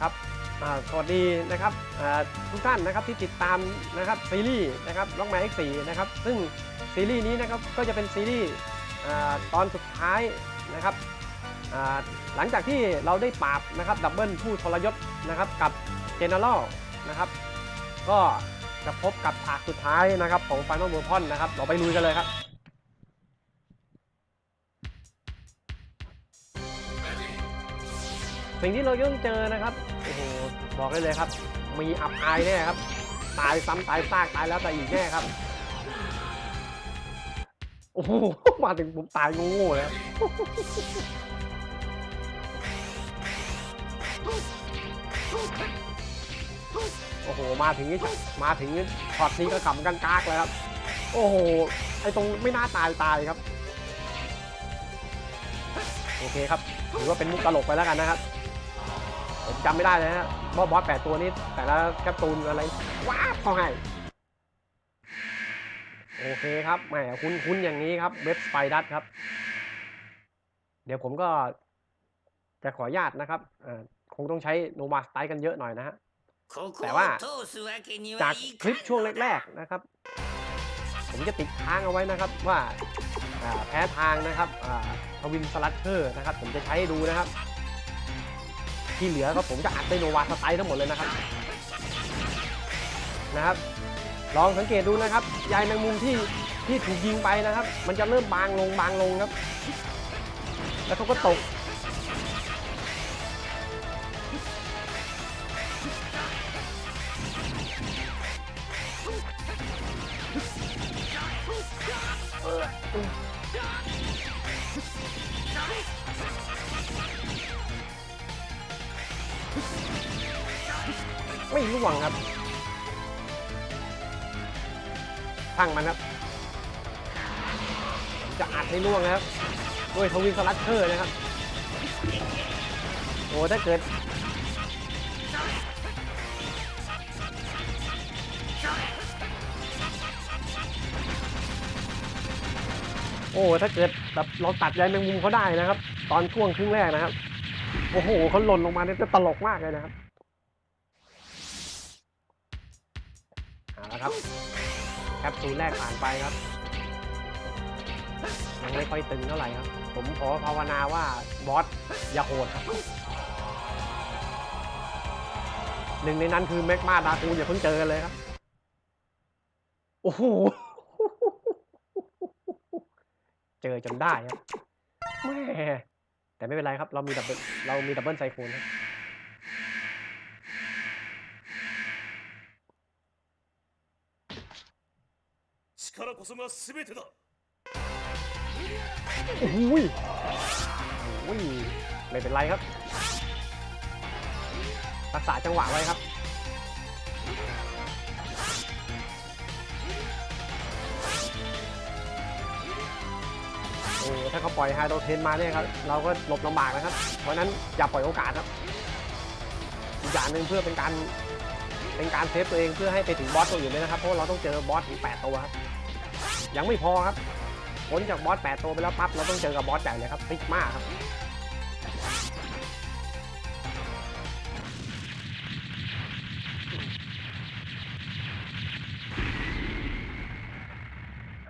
ครับสวัสดีนะครับทุกท่านนะครับที่ติดตามนะครับซีรีส์นะครับล็อกแมน X4 นะครับซึ่งซีรีส์นี้นะครับก็จะเป็นซีรีส์ตอนสุดท้ายนะครับหลังจากที่เราได้ปราบนะครับดับเบิลผู้ทรยศนะครับกับเจเนอเรลนะครับ ก็จะพบกับฉากสุดท้ายนะครับของ Final w e a p o n นะครับเราไปลุยกันเลยครับ สิ่งที่เราต้องเจอนะครับโอ้โหบอกได้เลยครับ มีอับอายแน่ครับ ตายซ้ำตายซากตายแล้วตายอีกแน่ครับโอ้โหมาถึงผมตายงูเลยโอ้โห มาถึงนี่มาถึงนี่ช็อตนี้ก็ขำกันกากเลยครับ โอ้โห ไอตรงไม่น่าตายตายครับ โอเคครับ ถือว่าเป็นมุกตลกไปแล้วกันนะครับ ผมจำไม่ได้เลยนะว่าบอสแปดตัวนี้ แต่ละการ์ตูนอะไร ว้าบเขาให้ โอเคครับแหมคุ้นคุ้นอย่างนี้ครับ เว็บสไปดัสครับ เดี๋ยวผมก็จะขออนุญาตนะครับคงต้องใช้โนมาสไตล์กันเยอะหน่อยนะฮะ แต่ว่าจากคลิปช่วงแรก ๆนะครับ ผมจะติดค้างเอาไว้นะครับว่าแพ้ทางนะครับอ่าทวินสลัตเชอร์นะครับ ผมจะใช้ให้ดูนะครับ ที่เหลือก็ผมจะอัดในโนวาสไตล์ทั้งหมดเลยนะครับนะครับ ลองสังเกตดูนะครับยายแมงมุมที่ที่ถูกยิงไปนะครับ มันจะเริ่มบางลงบางลงครับ แล้วเขาก็ตก ไม่ร่วงครับช่างมันครับ จะอัดให้ร่วงนะครับ ด้วยทวินสลัตเชอร์นะครับ โอ้ถ้าเกิดโอ้ถ้าเกิดแบบเราตัดใยแมงมุมเขาได้นะครับ ตอนช่วงครึ่งแรกนะครับ โอ้โหเขาหล่นลงมาเนี่ยจะตลกมากเลยนะครับ เอาละครับแคปซูลแรกผ่านไปครับยังไม่ค่อยตึงเท่าไหร่ครับ ผมขอภาวนาว่าบอสอย่าโหดครับหนึ่งในนั้นคือแม็กมาดาคูอย่าเพิ่งเจอกันเลยครับ โอ้โห เจอจนได้ครับแม่แต่ไม่เป็นไรครับ เรามีดับเบิลเรามีดับเบิลไซโคนครับ こそが全てだ โอ้โหยโอ้ยไม่เป็นไรครับ รักษาจังหวะไว้ครับ โอ้ถ้าเขาปล่อยไฮโดรเทนมาเนี่ยครับ เราก็หลบลำบากนะครับ เพราะฉะนั้นอย่าปล่อยโอกาสครับ อีกอย่างหนึ่งเพื่อเป็นการเป็นการเซฟตัวเองเพื่อให้ไปถึงบอสตัวอื่นเลยนะครับ เพราะว่าเราต้องเจอบอสถึง 8 ตัวครับ ยังไม่พอครับพ้นจากบอส8ตัวไปแล้วปั๊บเราต้องเจอกับบอสใหญ่เลยครับฟิกมากครับ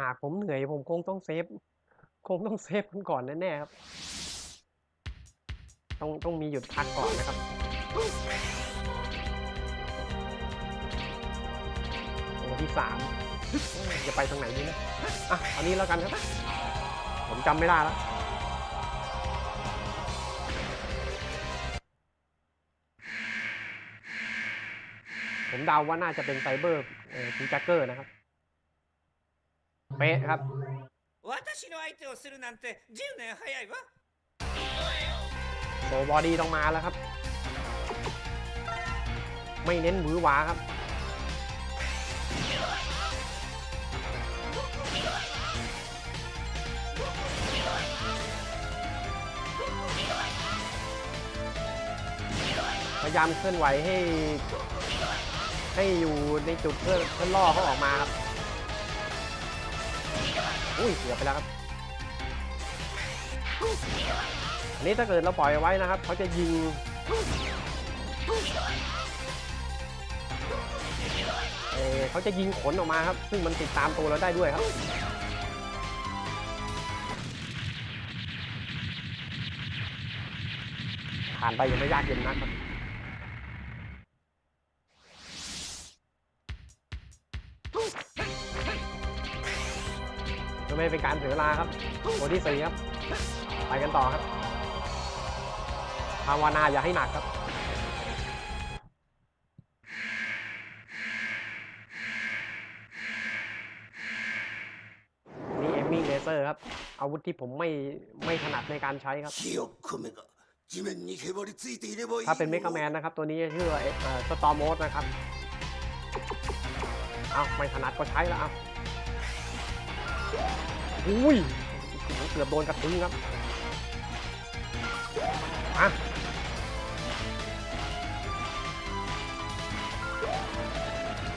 หากผมเหนื่อยผมคงต้องเซฟ คงต้องเซฟกันก่อนแน่ๆครับ ต้องต้องมีหยุดพักก่อนนะครับ ตัวที่สาม จะไปทางไหนดีนะอะอันนี้แล้วกันครับ ผมจำไม่ได้แล้วผมเดาว่าน่าจะเป็นไซเบอร์คูจักเกอร์นะครับ เป๊ะครับโบบอดี้ต้องมาแล้วครับ ไม่เน้นหวือหวาครับ ยายามเคลื่อนไหวให้ ให้อยู่ในจุดเพื่อเพื่อล่อเขาออกมาครับ อุ้ยเสียไปแล้วครับอันนี้ถ้าเกิดเราปล่อยไว้นะครับเขาจะยิงเออเขาจะยิงขนออกมาครับ ซึ่งมันติดตามตัวเราได้ด้วยครับผ่านไปยังไม่ยากเย็นนักครับ ไม่เป็นการเสียเวลาครับโอที่สี่ครับ ไปกันต่อครับภาวนาอย่าให้หนักครับนี่เอมมี่เลเซอร์ครับ อาวุธที่ผมไม่ไม่ถนัดในการใช้ครับ ถ้าเป็นเมกาแมนนะครับ ตัวนี้ชื่อสตอร์มอสนะครับ เอาไม่ถนัดก็ใช้แล้วเอา อุ้ยเกือบโดนกระทุ้งครับอะ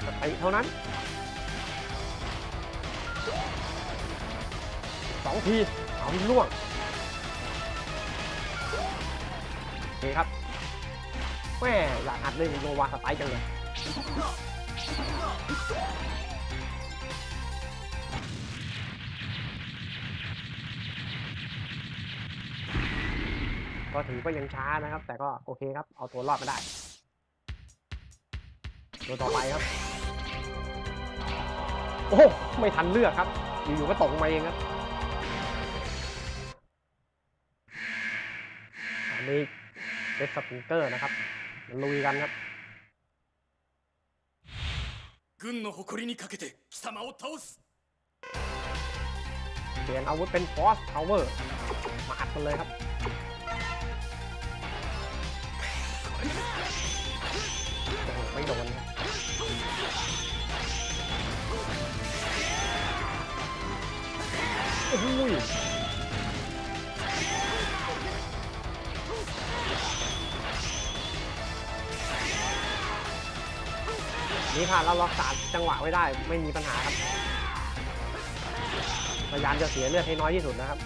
สติเท่านั้นสองทีเอาล่วงโอเคครับแม่อยากอัดเล่นโนวาสไตล์จังเลย ก็ถือว่ายังช้านะครับ แต่ก็โอเคครับ เอาตัวรอดมาได้ ตัวต่อไปครับ โอ้โหไม่ทันเลือกครับ อยู่ๆก็ตกลงมาเองครับ อันนี้เดสสปริงเกอร์นะครับมันลุยกันครับ 軍の誇りにかけて貴様を倒す เปลี่ยนอาวุธเป็นฟอสพาวเวอร์มาอัดมันเลยครับ ไม่โดนครับโอ้โหนี่ผ่านแล้วล็อกสามจังหวะไว้ได้ ไม่มีปัญหาครับ พยายามจะเสียเลือดให้น้อยที่สุดนะครับ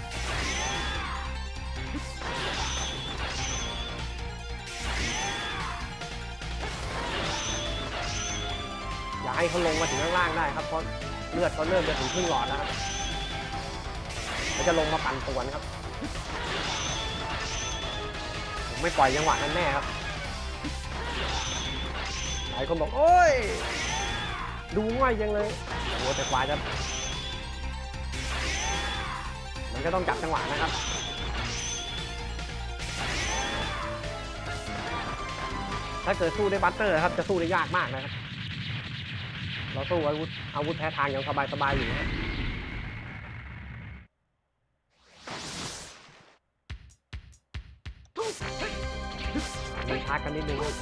ให้เขาลงมาถึงข้างล่างได้ครับเพราะเลือดเขาเริ่มจะถึงครึ่งหลอดแล้วครับเขาจะลงมาปั่นป่วนครับผมไม่ปล่อยจังหวะนั้นแน่ครับหลายคนบอกโอ้ยดูง่ายจังเลยโอ้แต่กว่าจะมันก็ต้องจับจังหวะนะครับถ้าเกิดสู้ด้วยบัตเตอร์ครับจะสู้ได้ยากมากนะครับ เราสู้อาวุธอาวุธแพ้ทางอย่างสบายๆอยู่นะมีชาร์จกันนิดนึงครับ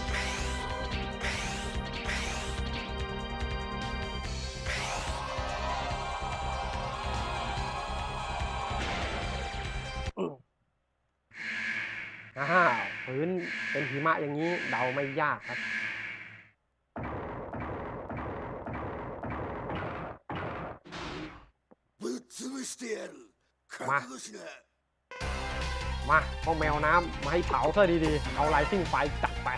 อ้าวพื้นเป็นหิมะอย่างนี้เดาไม่ยากครับ มามาพวกแมวน้ำมาให้เผาซะดีๆ เอาไลทิ้งไฟจัดไป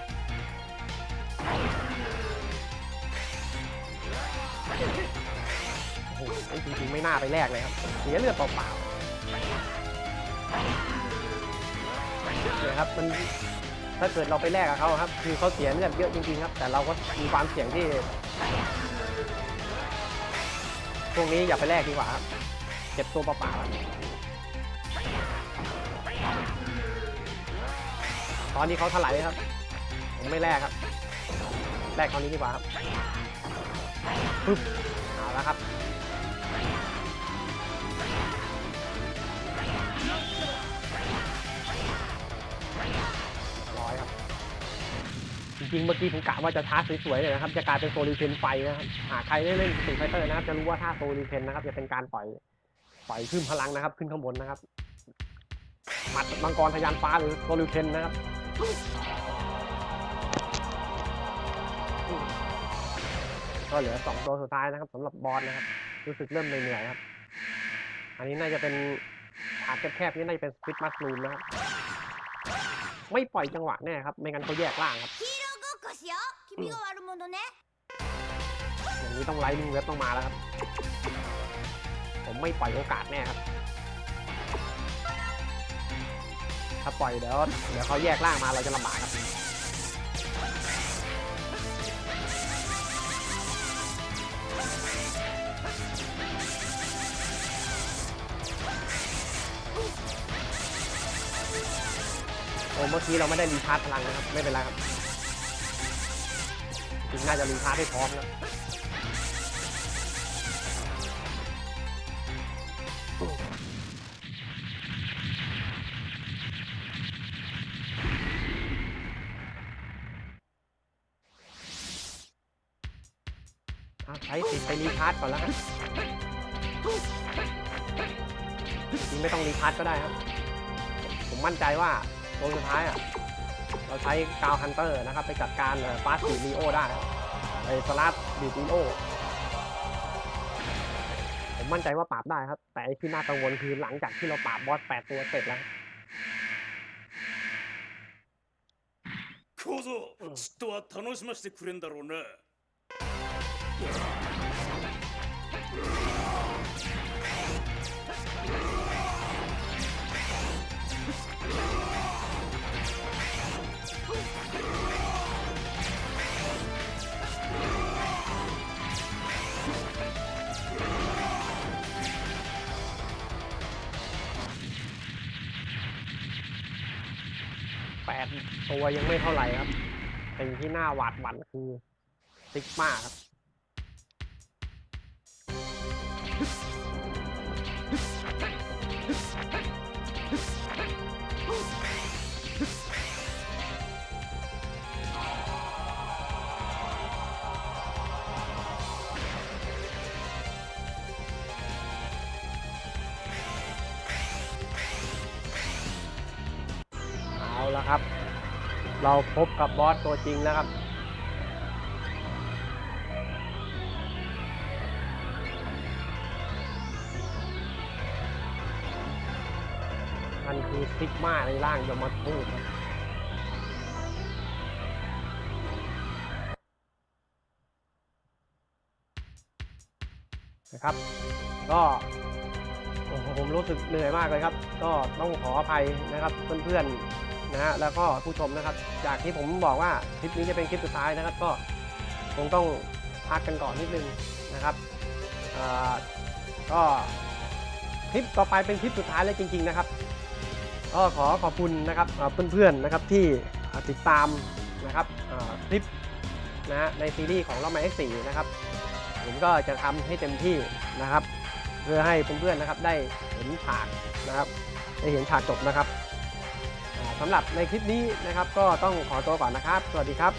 โอ้โหจริงๆ ไม่น่าไปแลกเลยครับ เสียเลือดเปล่าๆเลยครับมันถ้าเกิดเราไปแลกกับเขาครับ คือเขาเสียเลือดเยอะจริงๆครับ แต่เราก็มีความเสี่ยงที่ช่วงนี้อย่าไปแลกดีกว่าครับ เจ็บตัวเปล่าๆ ตอนนี้เขาถลายครับ ผมไม่แลกครับ แลกตอนนี้ดีกว่าครับปึ๊บเอาละครับร้อยครับ จริงๆ เมื่อกี้ผมกะว่าจะชาสวยๆเลยนะครับ จะกลายเป็นโซลิเพนไฟนะครับ หากใครได้เล่นสตรีไฟเตอร์นะครับ จะรู้ว่าถ้าโซลิเพนนะครับ จะเป็นการปล่อย ปล่อยขึ้นพลังนะครับ ขึ้นข้างบนนะครับ หมัดมังกรทะยานฟ้าหรือโรลิวเคนนะครับก็เหลือสองตัวสุดท้ายนะครับสำหรับบอสนะครับ รู้สึกเริ่มเหนื่อยครับ อันนี้น่าจะเป็นฐานแคบๆนี่น่าจะเป็นสปิทมัสลูนนะครับไม่ปล่อยจังหวะแน่ครับ ไม่งั้นเขาแยกล่างครับอย่างนี้ต้องไลท์ลิงเว็บต้องมาแล้วครับ ผมไม่ปล่อยโอกาสแน่ครับ ถ้าปล่อยเดี๋ยวเดี๋ยวเขาแยกล่างมาเราจะลำบากครับโอ้เมื่อกี้เราไม่ได้รีชาร์จพลังนะครับ ไม่เป็นไรครับจริงน่าจะรีชาร์จให้พร้อมแล้ ว อ่ะใช้สิทธิ์ไปรีชาร์จก่อนแล้วครับจริงไม่ต้องรีชาร์จก็ได้ครับ ผมมั่นใจว่าโดนสุดท้ายอ่ะ เราใช้กาวฮันเตอร์นะครับ ไปจัดการฟาสต์ดีลีโอได้ครับไอ้สลัดดีลีโอ ผมมั่นใจว่าปราบได้ครับ แต่ไอ้ที่น่ากังวลคือหลังจากที่เราปราบบอส 8 ตัวเสร็จแล้ว 小僧ちっとは楽しませてくれんだろうな แปดตัวยังไม่เท่าไหร่ครับสิ่งที่น่าหวาดหวั่นคือซิกมาครับ เอาละครับ เราพบกับบอสตัวจริงแล้วครับ มันคือซิกมาในร่างยมทูตครับนะครับ ก็ผมรู้สึกเหนื่อยมากเลยครับ ก็ต้องขออภัยนะครับเพื่อนๆนะฮะแล้วก็ผู้ชมนะครับ จากที่ผมบอกว่าคลิปนี้จะเป็นคลิปสุดท้ายนะครับ ก็คงต้องพักกันก่อนนิดนึงนะครับก็คลิปต่อไปเป็นคลิปสุดท้ายแล้วจริง ๆ นะครับ ก็ขอขอบคุณนะครับเพื่อนๆนะครับที่ติดตามนะครับคลิปนะฮะในซีรีส์ของเรามา X4 นะครับ ผมก็จะทำให้เต็มที่นะครับ เพื่อให้เพื่อนๆนะครับได้เห็นฉากนะครับได้เห็นฉากจบนะครับอ่าสำหรับในคลิปนี้นะครับ ก็ต้องขอตัวก่อนนะครับ สวัสดีครับ